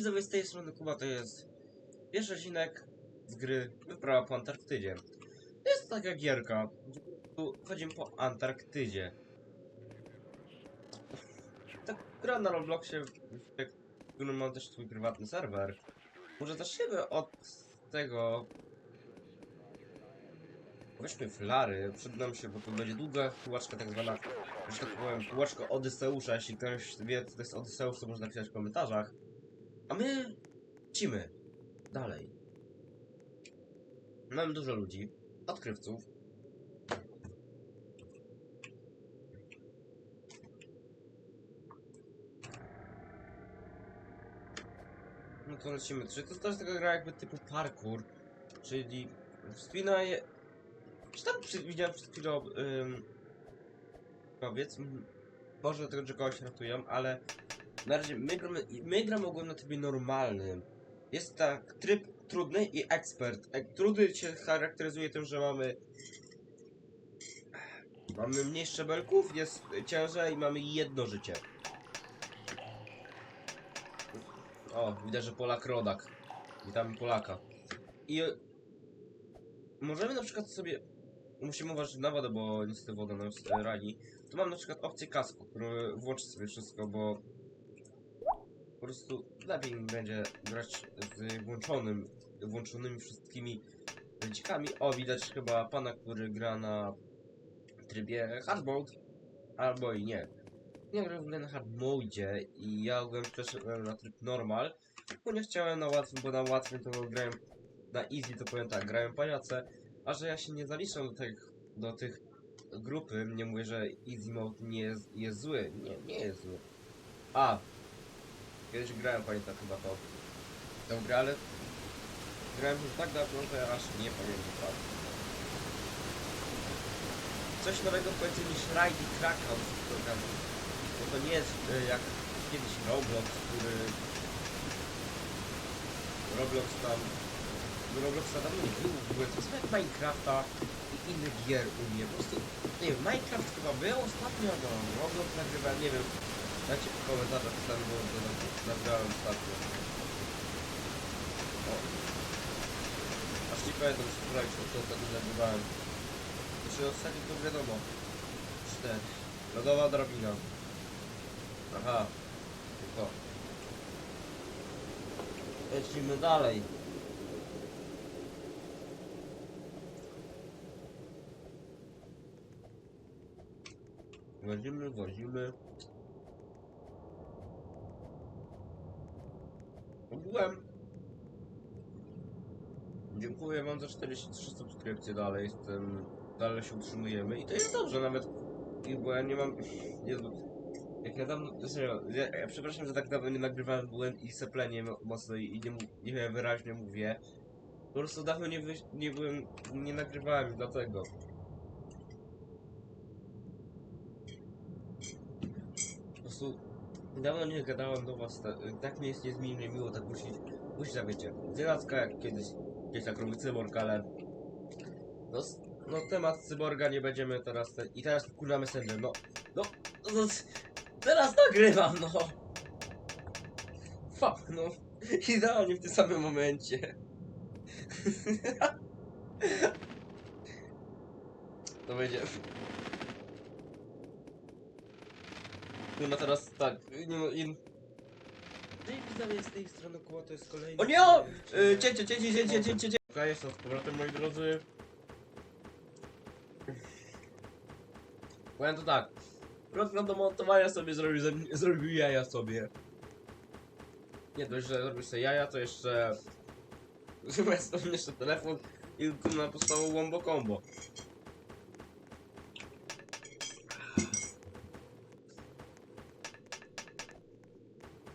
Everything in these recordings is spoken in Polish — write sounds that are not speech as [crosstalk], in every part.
widzowie, z tej strony Kuba to jest pierwszy odcinek z gry Wyprawa po Antarktydzie. To jest taka gierka, prostu chodzimy po Antarktydzie. Ta gra na Robloxie, w którym mam też swój prywatny serwer. Może zacznijmy od tego... Weźmy flary, przydam się, bo to będzie długa kółeczka tak zwana, że tak powiem, kółeczko Odyseusza. Jeśli ktoś wie, co to jest Odyseusz, to można napisać w komentarzach. A my lecimy dalej. Mamy dużo ludzi, odkrywców. No to lecimy. Czy to jest też taka gra jakby typu parkour, czyli wspinaj... Czy tam widziałem przed chwilą... Ym, powiedz, może tego, kogoś ratują, ale na razie my gramy, my gramy ogólnie na trybie normalnym. Jest tak tryb trudny i ekspert. E, Trudny się charakteryzuje tym, że mamy mamy mniej szczebelków, jest ciężej i mamy jedno życie. O, widać, że Polak rodak. Witamy Polaka. I możemy na przykład sobie musimy uważać na wodę, bo niestety woda nas e, rani. Tu mam na przykład opcję kasku, który włączy sobie wszystko, bo prostu lepiej mi będzie grać z włączonym, włączonymi wszystkimi wycikami. O, widać chyba pana, który gra na trybie hard mode, albo i nie. Nie gram w ogóle na hard mode i ja ogólnie przeszedłem na tryb normal, bo nie chciałem na łatwym, bo na łatwym to grałem na easy, to powiem tak, grałem pajace, a że ja się nie zaliczam do tych, do tych grupy, nie mówię, że easy mode nie jest, jest zły, nie, nie jest zły. A, Kiedyś grałem, pamiętam chyba to. Tę grę, ale grałem już tak dawno, że aż nie pamiętam. Coś nowego powiedzmy niż Ride i Krakow w programie. Bo to nie jest y, jak kiedyś Roblox, który... Roblox tam... Robloxa tam nie było w ogóle, to jest jak Minecrafta i innych gier u mnie. Po prostu, nie wiem, Minecraft chyba był ostatnio, no Roblox nagrywa, nie wiem. Dajcie w komentarzach sami, bo nagrałem ostatnio. O. Aż nie pamiętam już wczoraj, co to ostatnio nagrywałem. Znaczy ostatnio to wiadomo. Cztery. Lodowa drabina. Aha. To. Lecimy dalej. Wozimy, wozimy. Byłem. Dziękuję wam za 43 subskrypcje dalej, jestem, dalej się utrzymujemy i to jest dobrze nawet, bo ja nie mam, Jezu, jak ja dawno, serio, ja, ja przepraszam, że tak dawno nie nagrywałem, byłem i seplenie mo- mocno i i nie, mu- nie wyraźnie mówię, po prostu dawno nie, wy, nie byłem, nie nagrywałem dlatego. Po prostu Dawno nie gadałem do was, ta, tak mi jest niezmiernie miło, tak musieć, musieć tak wiecie, wylacka jak kiedyś, kiedyś tak robił cyborg, ale no, no temat cyborga nie będziemy teraz, te, i teraz kurwa Messenger, no, no, no, no teraz nagrywam, no. Fuck, no, [laughs] idealnie w tym samym momencie. [laughs] To będzie... No teraz tak, nie no, in... Cześć widzowie, z tej strony Kuba, to jest kolejny... O nie! o! Y, Cięcie, cięcie, cięcie, cięcie, cięcie! Okej, jestem z powrotem, moi drodzy. Powiem to tak. Program do montowania sobie zrobił, ze mnie- zrobił jaja sobie. Nie dość, że zrobił sobie jaja, to jeszcze... [laughs] Zresztą jeszcze telefon i na podstawą wombo combo.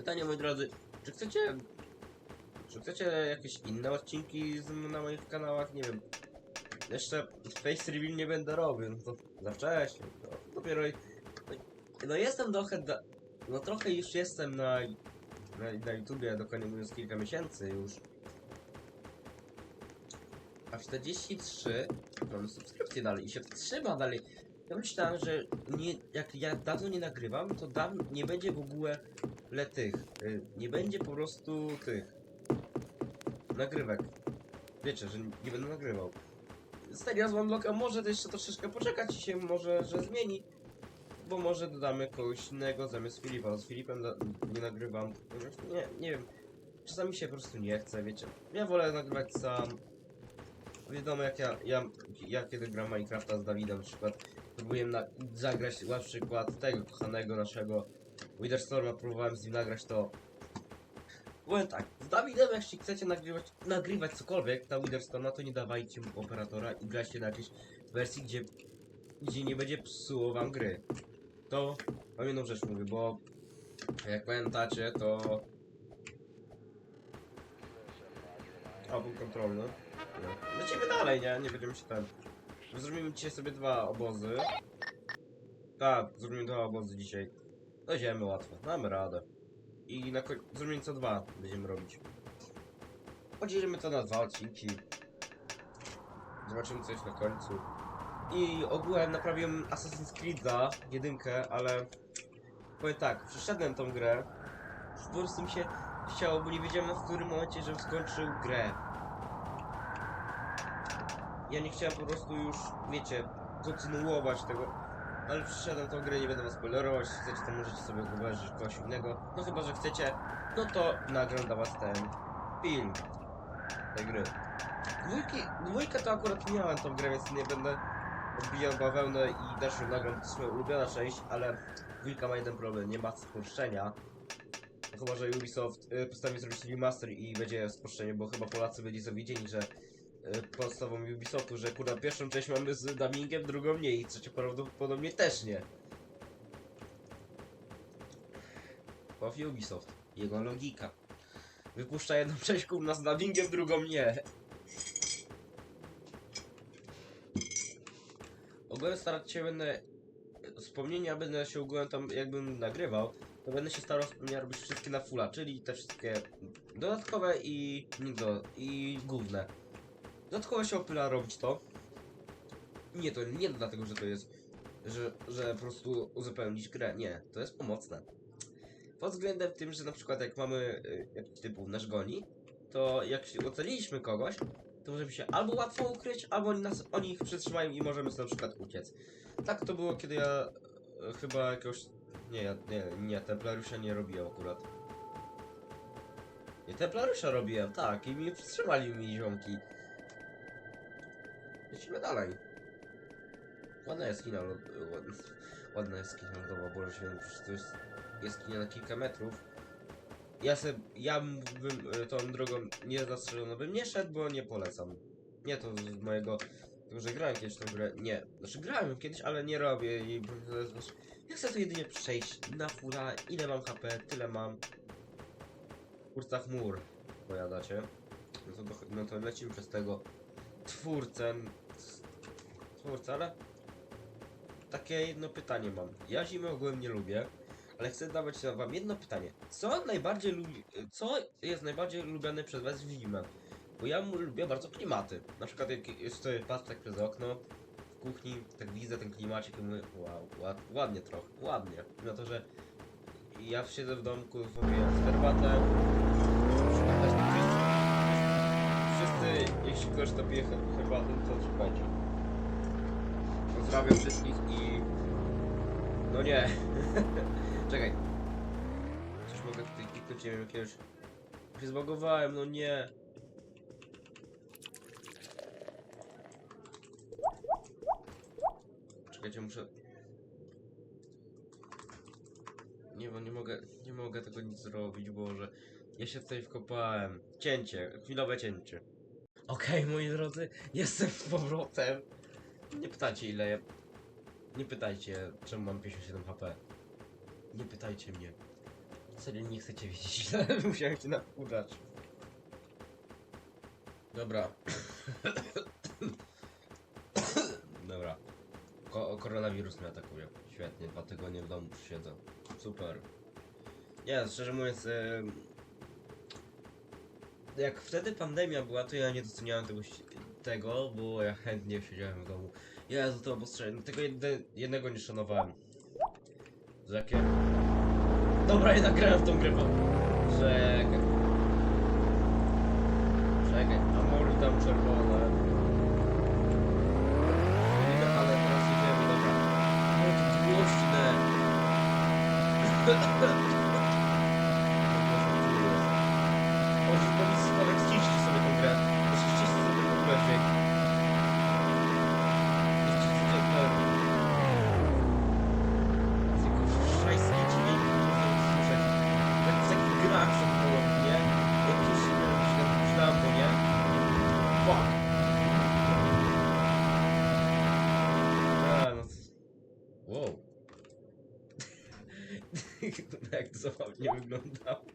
Pytanie, moi drodzy, czy chcecie... Czy chcecie jakieś inne odcinki z, na moich kanałach? Nie wiem. Jeszcze face reveal nie będę robił, no to za wcześnie. No, dopiero... No, no jestem trochę... No trochę już jestem na... Na, na YouTubie, dokładnie mówiąc kilka miesięcy już. A 43 mamy subskrypcje dalej i się trzyma dalej. Ja myślałem, że nie, jak ja dawno nie nagrywam, to dawno nie będzie w ogóle le tych. y, Nie będzie po prostu tych. Nagrywek. Wiecie, że nie będę nagrywał. Seria z One może to jeszcze troszeczkę poczekać i się może, że zmieni. Bo może dodamy kogoś innego zamiast Filipa. Z Filipem nie nagrywam. Nie, nie wiem. Czasami się po prostu nie chce, wiecie. Ja wolę nagrywać sam. Wiadomo jak ja, ja, ja kiedy gram Minecrafta z Dawidem na przykład próbuję na, zagrać na przykład tego kochanego naszego Witherstorma, próbowałem z nim nagrać to Powiem tak, z Dawidem jeśli chcecie nagrywać, nagrywać cokolwiek na Witherstorma, to nie dawajcie mu operatora i grajcie na jakiejś wersji, gdzie, gdzie nie będzie psuło wam gry. To mam jedną rzecz mówię, bo jak pamiętacie, to... Był kontrolny. Lecimy dalej, nie? Nie będziemy się ten... Zrobimy dzisiaj sobie dwa obozy. Tak, zrobimy dwa obozy dzisiaj. Dojdziemy łatwo, mamy radę. I na zrobimy co dwa będziemy robić. Podzielimy to na dwa odcinki. Zobaczymy coś na końcu. I ogółem naprawiłem Assassin's Creed'a jedynkę, ale powiem tak, przeszedłem tą grę. Po prostu mi się chciało, bo nie wiedziałem w którym momencie, żebym skończył grę. Ja nie chciałem po prostu już, wiecie, kontynuować tego. Ale przeszedłem tą grę, nie będę was spoilerować. Jeśli chcecie, to możecie sobie obejrzeć kogoś innego. No chyba, że chcecie, no to nagram dla was ten film tej gry. Dwójki, dwójkę to akurat miałem tą grę, więc nie będę odbijał bawełnę i też nagram. To jest moja ulubiona część, ale dwójka ma jeden problem, nie ma spolszczenia. No Chyba, że Ubisoft y, postanowi zrobić remaster i będzie spolszczenie, bo chyba Polacy byli zawiedzieni, że podstawą Ubisoftu, że kurwa pierwszą część mamy z dubbingiem, drugą nie i trzecią prawdopodobnie też nie. Bo Ubisoft, jego logika. Wypuszcza jedną [laughs] część kurna z dubbingiem, drugą nie. Ogólnie starać się będę wspomnienia będę się ogółem tam jakbym nagrywał, to będę się starał wspomnienia robić wszystkie na fulla, czyli te wszystkie dodatkowe i nie do, i główne. Dodatkowo się opyla robić to. Nie, to nie dlatego, że to jest, że, że po prostu uzupełnić grę. Nie, to jest pomocne. Pod względem tym, że na przykład jak mamy y, jakiś typów nasz goni, to jak się ocaliliśmy kogoś, to możemy się albo łatwo ukryć, albo oni, nas, oni ich przetrzymają i możemy sobie na przykład uciec. Tak to było, kiedy ja e, chyba jakoś... Nie, nie, nie, Templariusza nie robiłem akurat. Nie, Templariusza robiłem, tak, i mi przytrzymali mi ziomki. Lecimy dalej. Ładna jaskinia, lod, ładna, ładna jaskinia lodowa, Boże Święty, to jest jaskinia na kilka metrów. Ja se, ja bym e, tą drogą nie zastrzeżono bym nie szedł, bo nie polecam. Nie to z mojego, tego, że grałem kiedyś tą grę, nie. Znaczy grałem kiedyś, ale nie robię i ja chcę to jedynie przejść na fura, ile mam HP, tyle mam. Twórca chmur, powiadacie. No to, no to lecimy przez tego twórcę. Twórcę, ale takie jedno pytanie mam. Ja zimę ogółem nie lubię, ale chcę dawać wam jedno pytanie. Co najbardziej lubi, co jest najbardziej lubiane przez was w zimę? Bo ja lubię bardzo klimaty. Na przykład jak jest patrzę tak przez okno w kuchni, tak widzę ten klimacik i mówię, wow, ład, ładnie trochę, ładnie. Na to, że ja siedzę w domku, wypiję herbatę. Jeśli ktoś to pije her- herbatę, to słuchajcie. Pozdrawiam wszystkich i... No nie. [laughs] Czekaj. Coś mogę tutaj kliknąć, nie wiem, jakiegoś... Się zbagowałem, no nie. Czekajcie, muszę... Nie, bo nie mogę, nie mogę tego nic zrobić, Boże. Ja się tutaj wkopałem. Cięcie, chwilowe cięcie. Okej, moi drodzy, jestem z powrotem. Nie pytajcie ile ja... Nie pytajcie, czemu mam 57 HP. Nie pytajcie mnie. Serio, nie chcecie wiedzieć, [laughs] ile musiałem się napudać. Dobra. [coughs] Dobra. Ko koronawirus mnie atakuje. Świetnie, dwa tygodnie w domu siedzę. Super. Nie, szczerze mówiąc, em, jak wtedy pandemia była, to ja nie doceniałem tego, tego bo ja chętnie siedziałem w domu. Jezu, to obostrzenie, tego jedne, jednego nie szanowałem. Że jakie... Dobra, jednak grałem w tą grę. Czekaj. Czekaj, amory tam czerwone. Ale teraz jedziemy, dobra. O, to głośne. [laughs] [laughs] zabawnie wyglądało.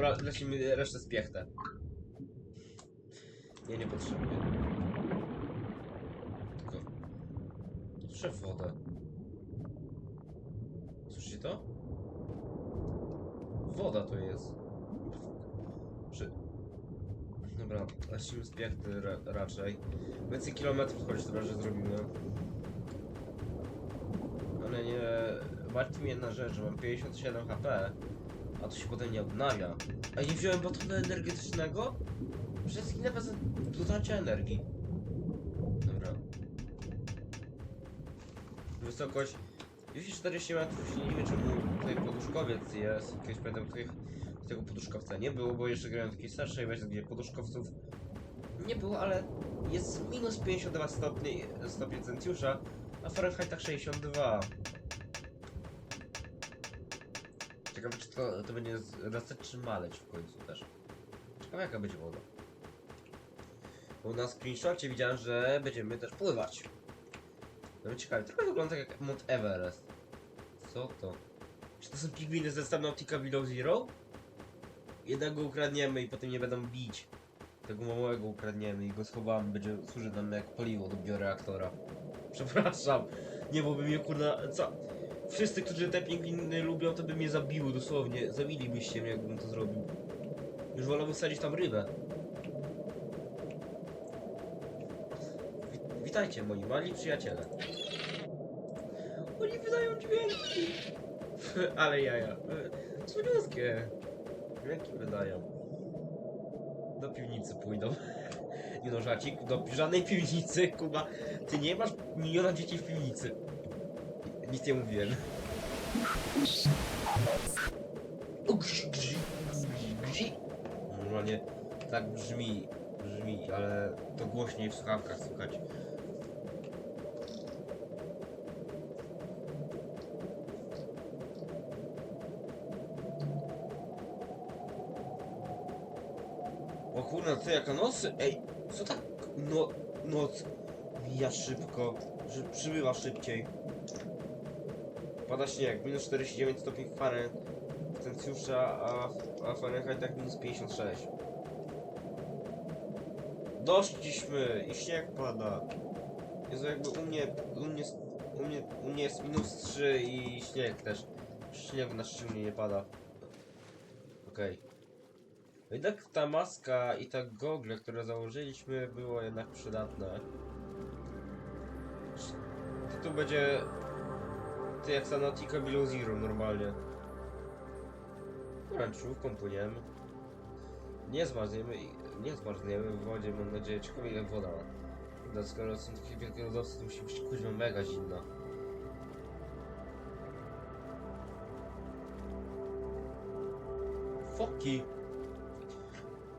Dobra, lecimy resztę z piechtę. Nie, nie potrzebuję. Tylko... Słyszę wodę. Słyszycie to? Woda to jest. Przy... Dobra, lecimy z piechty ra raczej. Więcej kilometrów choć dobra, że zrobimy. Ale nie... Martwi mnie jedna rzecz, że mam 57 HP. A to się potem nie odnawia. A nie wziąłem batonu energetycznego? Przecież zginę bez dotarcia energii. Dobra. Wysokość 240 metrów, nie wiem czemu tutaj poduszkowiec jest. Kiedyś pamiętam tutaj tego poduszkowca nie było, bo jeszcze grałem w takiej starszej wersji, gdzie poduszkowców nie było, ale jest minus 52 stopni, stopnie Centiusza, a w Fahrenheitach 62. Ciekawe, czy to, to będzie rosnąć czy maleć w końcu też. Ciekawe, jaka będzie woda. Bo na screenshocie widziałem, że będziemy też pływać. No ciekawe, trochę wygląda tak jak Mount Everest. Co to? Czy to są pingwiny ze Subnautica Below Zero? Jednego ukradniemy i potem nie będą bić. Tego małego ukradniemy i go schowamy, będzie służyć nam jak paliwo do bioreaktora. Przepraszam, nie byłoby mnie kurna, co? Wszyscy, którzy te pingwiny lubią, to by mnie zabiły dosłownie. Zabilibyście mnie, jakbym to zrobił. Już wolałbym wsadzić tam rybę. Wi- witajcie, moi mali przyjaciele. Oni wydają dźwięki. [laughs] Ale jaja. Cudowskie. Dźwięki wydają. Do piwnicy pójdą. [laughs] Nie no, żarcik, do żadnej piwnicy, Kuba. Ty nie masz miliona dzieci w piwnicy. Nic nie mówiłem. Normalnie tak brzmi, brzmi, ale to głośniej w słuchawkach słychać. O kurna, co jaka nocy? Ej, co tak no, noc mija szybko, że przybywa szybciej. Pada śnieg, minus 49 stopni Fahrenheit, Celsjusza, a, a Fahrenheit tak minus 56. Doszliśmy i śnieg pada. Jezu, jakby u mnie, u mnie, u mnie, u mnie jest minus 3 i śnieg też. Śnieg na szczęście nie pada. Okej. No Jednak ta maska i ta gogle, które założyliśmy, było jednak przydatne. To tu będzie... Ty jak Sanotica Below Zero normalnie. Ręczówką płyniemy. Nie zmarzniemy, nie zmarzniemy w wodzie, mam nadzieję. Ciekawe ile woda. No, skoro są takie wielkie lodowce, to musi być kuźma mega zimna. Foki!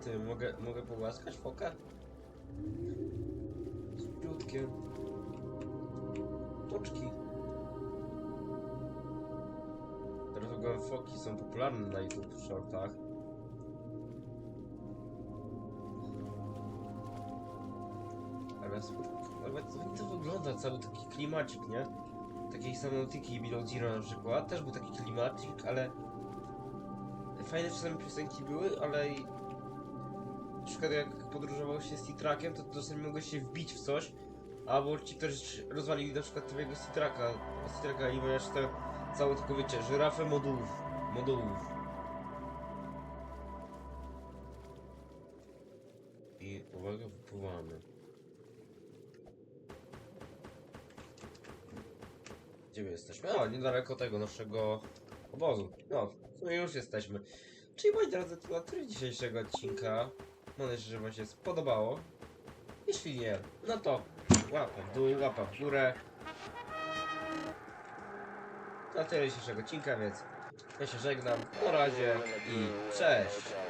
Ty, mogę, mogę pogłaskać foka? Cudownie. Toczki. Teraz foki są popularne na YouTube w shortach. Ale, ale to, to wygląda cały taki klimacik, nie? Takiej samotiki Below Zero na przykład, też był taki klimacik, ale fajne czasami piosenki były, ale. Na przykład jak podróżowało się z T-Trackiem, to czasami mogłeś się wbić w coś, albo ci ktoś rozwalili na przykład twojego T-Tracka, T-Tracka i masz te wiecie, żyrafę modułów, modułów. I uwaga, wypływamy. Gdzie my jesteśmy? O, niedaleko tego naszego obozu. No, już jesteśmy. Czyli moi drodzy, to tyle dzisiejszego odcinka. Mam nadzieję, że wam się spodobało. Jeśli nie, no to łapa w dół, łapa w górę. Na tyle dzisiejszego odcinka, więc ja się żegnam. Na razie i cześć!